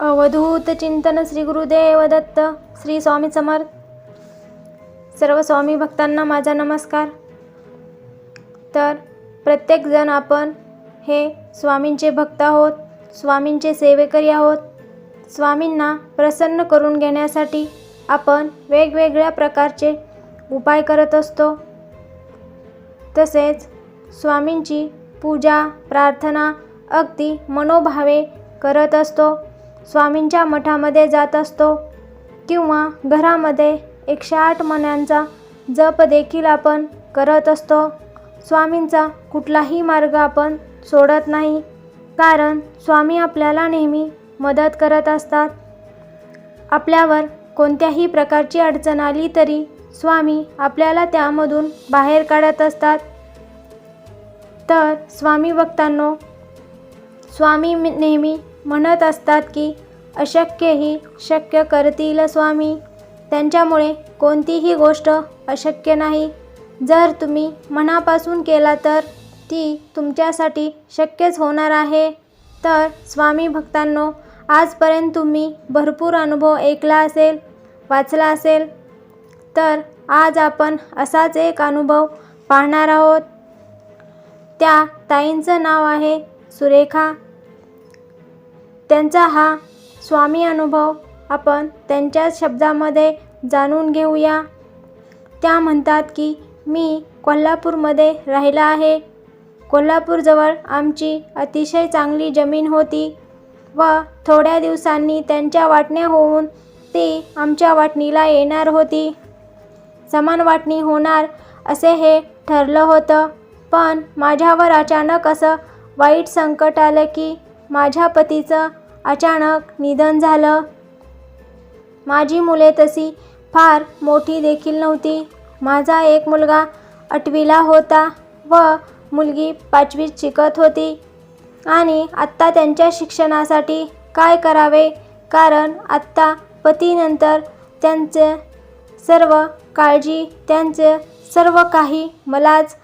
अवधूत चिंतन श्री गुरुदेव दत्त श्री स्वामी समर्थ. सर्व स्वामी भक्तांना माझा नमस्कार. तर प्रत्येकजण आपण हे स्वामींचे भक्त आहोत स्वामींचे सेवेकरी आहोत. स्वामींना प्रसन्न करून घेण्यासाठी आपण वेगवेगळ्या प्रकारचे उपाय करत असतो. तसेच स्वामींची पूजा प्रार्थना अगदी मनोभावे करत असतो. स्वामींच्या मठामध्ये जात असतो किंवा घरामध्ये एकशे आठ मण्यांचा जप देखील आपण करत असतो. स्वामींचा कुठलाही मार्ग आपण सोडत नाही कारण स्वामी आपल्याला नेहमी मदत करत असतात. आपल्यावर कोणत्याही प्रकारची अडचण आली तरी स्वामी आपल्याला त्यामधून बाहेर काढत असतात. तर स्वामी भक्तांनो स्वामी नेहमी म्हणत असतात की अशक्यही शक्य करतील स्वामी. त्यांच्यामुळे कोणतीही गोष्ट अशक्य नाही. जर तुम्ही मनापासून केला तर ती तुमच्यासाठी शक्यच होणार आहे. तर स्वामी भक्तांनो आजपर्यंत तुम्ही भरपूर अनुभव ऐकला असेल वाचला असेल तर आज आपण असाच एक अनुभव पाहणार आहोत. त्या ताईंचं नाव आहे सुरेखा. त्यांचा हा स्वामी अनुभव आपण त्यांच्याच शब्दामध्ये जाणून घेऊया. त्या म्हणतात की मी कोल्हापूरमध्ये राहिला आहे. कोल्हापूरजवळ आमची अतिशय चांगली जमीन होती व थोड्या दिवसांनी त्यांच्या वाटण्या होऊन ती आमच्या वाटणीला येणार होती. समान वाटणी होणार असे हे ठरलं होतं. पण माझ्यावर अचानक असं वाईट संकट आलं की माझ्या पतीचं अचानक निधन झालं. माझी मुले तशी फार मोठी देखील नव्हती. माझा एक मुलगा आठवीला होता व मुलगी पाचवीत शिकत होती. आणि आत्ता त्यांच्या शिक्षणासाठी काय करावे? कारण आत्ता पतीनंतर त्यांचे सर्व काळजी त्यांचे सर्व काही मलाच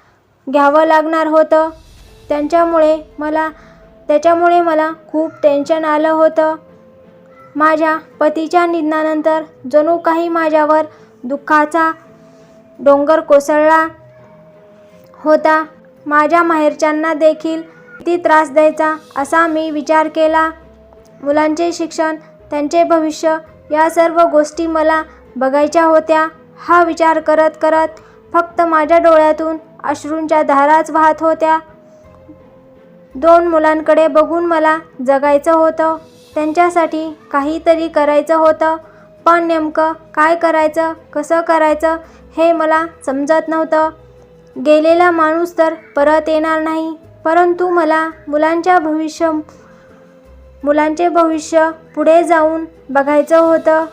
घ्यावं लागणार होतं. त्यांच्यामुळे मला त्याच्यामुळे मला खूप टेन्शन आलं होतं. माझ्या पतीच्या निधनानंतर जणू काही माझ्यावर दुःखाचा डोंगर कोसळला होता. माझ्या माहेरच्यांना देखील किती त्रास द्यायचा असा मी विचार केला. मुलांचे शिक्षण त्यांचे भविष्य या सर्व गोष्टी मला बघायच्या होत्या. हा विचार करत करत फक्त माझ्या डोळ्यातून अश्रूंच्या धाराच वाहत होत्या. दोन मुलांकडे बघून मला जगायचं होतं. त्यांच्यासाठी काहीतरी करायचं होतं. पण नेमकं काय करायचं कसं करायचं हे मला समजत नव्हतं. गेलेला माणूस तर परत येणार नाही. परंतु मला मुलांच्या भविष्य मुलांचे भविष्य पुढे जाऊन बघायचं होतं.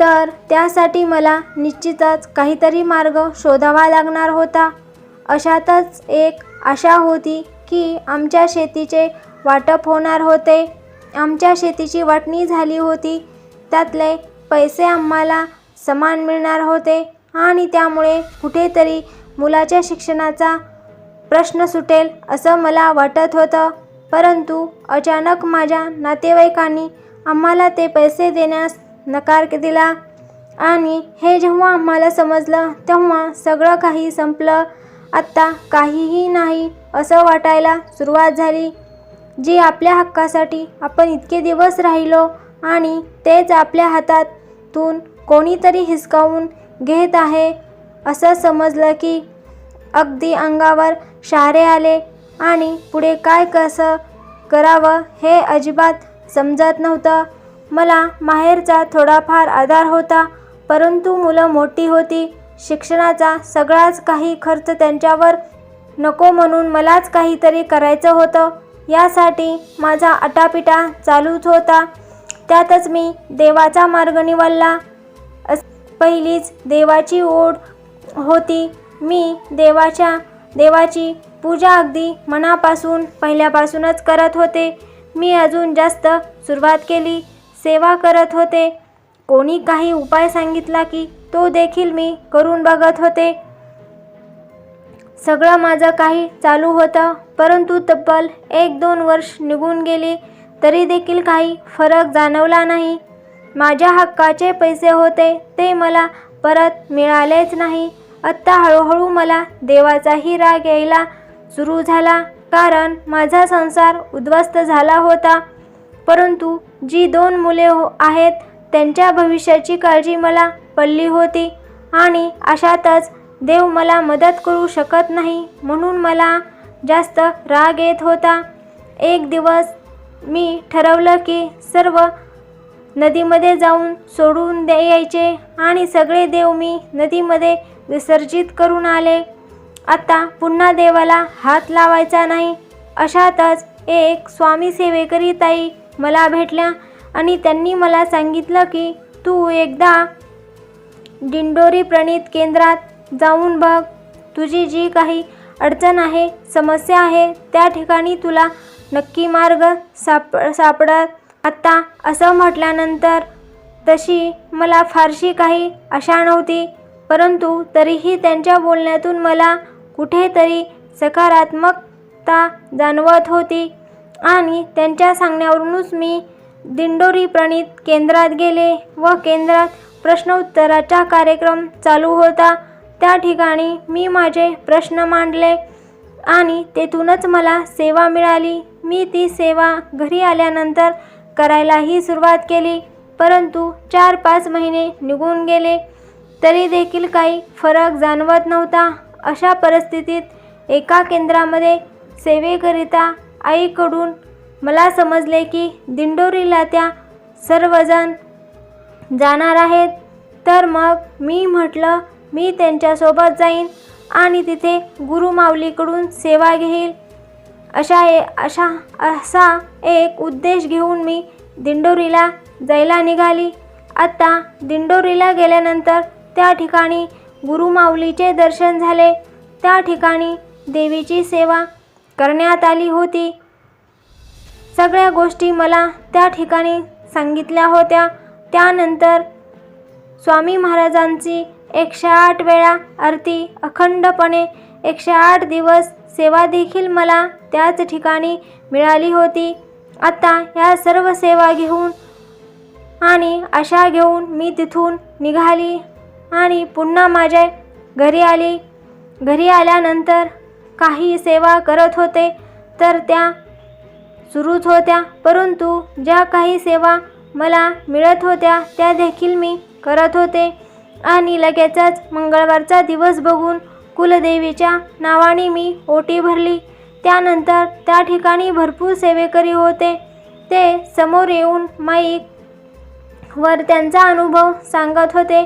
तर त्यासाठी मला निश्चितच काहीतरी मार्ग शोधावा लागणार होता. अशातच एक आशा होती की आमच्या शेतीचे वाटप होणार होते. आमच्या शेतीची वाटणी झाली होती. त्यातले पैसे आम्हाला समान मिळणार होते आणि त्यामुळे कुठेतरी मुलाच्या शिक्षणाचा प्रश्न सुटेल असं मला वाटत होतं. परंतु अचानक माझ्या नातेवाईकांनी आम्हाला ते पैसे देण्यास नकार दिला. आणि हे जेव्हा आम्हाला समजलं तेव्हा सगळं काही संपलं. आत्ता काहीही नाही असं वाटायला सुरुवात झाली. जी आपल्या हक्कासाठी आपण इतके दिवस राहिलो आणि तेच आपल्या हातातून कोणीतरी हिसकावून घेत आहे असं समजलं की अगदी अंगावर शहारे आले आणि पुढे काय कसं करावं हे अजिबात समजत नव्हतं. मला माहेरचा थोडाफार आधार होता परंतु मुलं मोठी होती शिक्षणाचा सगळाच काही खर्च त्यांच्यावर नको म्हणून मलाच काहीतरी करायचं होतं. यासाठी माझा आटापिटा चालूच होता. त्यातच मी देवाचा मार्ग निवडला. अस पहिलीच देवाची ओढ होती. मी देवाच्या देवाची पूजा अगदी मनापासून पहिल्यापासूनच करत होते. मी अजून जास्त सुरुवात केली सेवा करत होते. कोणी काही उपाय सांगितला की तो देखील मी करून बघत होते. सगळं माझं काही चालू होतं परंतु तब्बल एक दोन वर्ष निघून गेली तरी देखील काही फरक जाणवला नाही. माझ्या हक्काचे पैसे होते ते मला परत मिळालेच नाही. आत्ता हळूहळू मला देवाचाही राग यायला सुरू झाला कारण माझा संसार उद्ध्वस्त झाला होता. परंतु जी दोन मुले हो आहेत त्यांच्या भविष्याची काळजी मला पडली होती. आणि अशातच देव मला मदत करू शकत नाही म्हणून मला जास्त राग येत होता. एक दिवस मी ठरवलं की सर्व नदीमध्ये जाऊन सोडून द्यायचे आणि सगळे देव मी नदीमध्ये विसर्जित करून आले. आता पुन्हा देवाला हात लावायचा नाही. अशातच एक स्वामी सेवेकरी ताई मला भेटल्या आणि त्यांनी मला सांगितलं की तू एकदा दिंडोरी प्रणित केंद्रात जाऊन बघ. तुझी जी काही अडचण आहे समस्या आहे त्या ठिकाणी तुला नक्की मार्ग साप सापडत. आत्ता असं म्हटल्यानंतर तशी मला फारशी काही आशा नव्हती परंतु तरीही त्यांच्या बोलण्यातून मला कुठेतरी सकारात्मकता जाणवत होती. आणि त्यांच्या सांगण्यावरूनच मी दिंडोरी प्रणित केंद्रात गेले व केंद्रात प्रश्नोत्तराचा कार्यक्रम चालू होता. त्या ठिकाणी मी माझे प्रश्न मांडले आणि तेथूनच मला सेवा मिळाली. मी ती सेवा घरी आल्यानंतर करायलाही सुरुवात केली परंतु चार पाच महिने निघून गेले. तरी देखील काही फरक जाणवत नव्हता. अशा परिस्थितीत एका केंद्रामध्ये सेवेकरिता आईकडून मला समजले की दिंडोरीला त्या सर्वजण जाणार आहेत. तर मग मी म्हटलं मी त्यांच्यासोबत जाईन आणि तिथे गुरुमाऊलीकडून सेवा घेईल. अशा ए अशा असा एक उद्देश घेऊन मी दिंडोरीला जायला निघाली. आत्ता दिंडोरीला गेल्यानंतर त्या ठिकाणी गुरुमाऊलीचे दर्शन झाले. त्या ठिकाणी देवीची सेवा करण्यात आली होती. सगळ्या गोष्टी मला त्या ठिकाणी सांगितल्या होत्या. त्यानंतर स्वामी महाराजांची एकशे आठ वेळा आरती अखंडपणे एकशे आठ दिवस सेवा देखील मला त्याच ठिकाणी मिळाली होती. आता या सर्व सेवा घेऊन आणि आशा घेऊन मी तिथून निघाली आणि पुन्हा माझ्या घरी आली. घरी आल्यानंतर काही सेवा करत होते तर त्या सुरूच होत्या. परंतु ज्या काही सेवा मला मिळत होत्या त्या देखील मी करत होते. आणि लगेचच मंगळवारचा दिवस बघून कुलदेवीच्या नावाने मी ओटी भरली. त्यानंतर त्या ठिकाणी भरपूर सेवेकरी होते. ते समोर येऊन माईक वर त्यांचा अनुभव सांगत होते.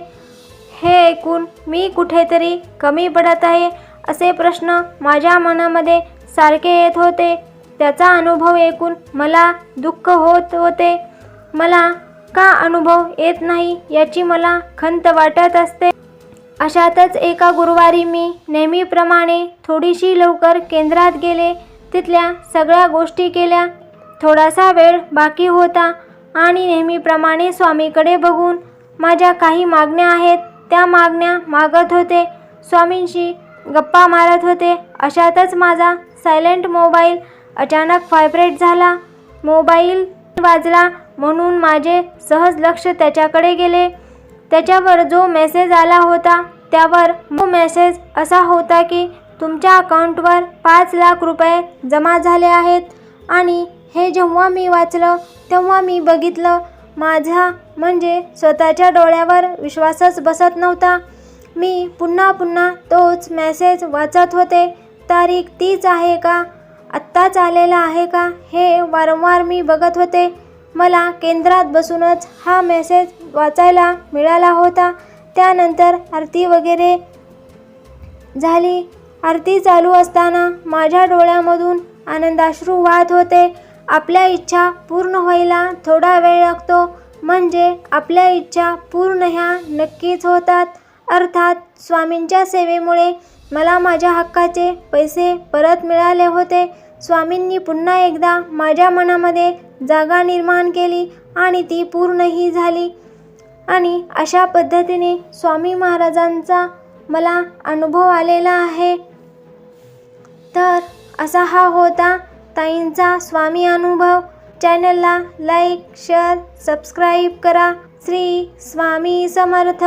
हे ऐकून मी कुठेतरी कमी पडत आहे असे प्रश्न माझ्या मनामध्ये सारखे येत होते. त्याचा अनुभव ऐकून मला दुःख होत होते. मला का अनुभव येत नाही याची मला खंत वाटत असते. अशातच एका गुरुवारी मी नेहमीप्रमाणे थोडीशी लवकर केंद्रात गेले. तिथल्या सगळ्या गोष्टी केल्या. थोडासा वेळ बाकी होता आणि नेहमीप्रमाणे स्वामीकडे बघून माझ्या काही मागण्या आहेत त्या मागण्या मागत होते. स्वामींशी गप्पा मारत होते. अशातच माझा सायलेंट मोबाईल अचानक व्हायब्रेट झाला. मोबाईल वाजला म्हणून माझे सहज लक्ष त्याच्याकडे गेले. त्याच्यावर जो मेसेज आला होता त्यावर तो मेसेज असा होता की तुमच्या अकाउंटवर पाच लाख रुपये जमा झाले आहेत. आणि हे जेव्हा मी वाचलं तेव्हा मी बघितलं माझा म्हणजे स्वतःच्या डोळ्यावर विश्वासच बसत नव्हता. मी पुन्हा पुन्हा तोच मेसेज वाचत होते. तारीख तीच आहे का? आत्ताच आलेला आहे का? हे वारंवार मी बघत होते. मला केंद्रात बसूनच हा मेसेज वाचायला मिळाला होता. त्यानंतर आरती वगैरे झाली. आरती चालू असताना माझ्या डोळ्यामधून आनंदाश्रू वाहत होते. आपल्या इच्छा पूर्ण व्हायला थोडा वेळ लागतो. म्हणजे आपल्या इच्छा पूर्ण ह्या नक्कीच होतात. अर्थात स्वामींच्या सेवेमुळे मला माझ्या हक्काचे पैसे परत मिळाले होते. स्वामींनी पुन्हा एकदा माझ्या मनामध्ये जागा निर्माण केली आणि ती पूर्णही झाली. आणि अशा पद्धतीने स्वामी महाराजांचा मला अनुभव आलेला आहे. तर असा हा होता ताईंचा स्वामी अनुभव. चॅनलला लाईक शेअर सबस्क्राईब करा. श्री स्वामी समर्थ.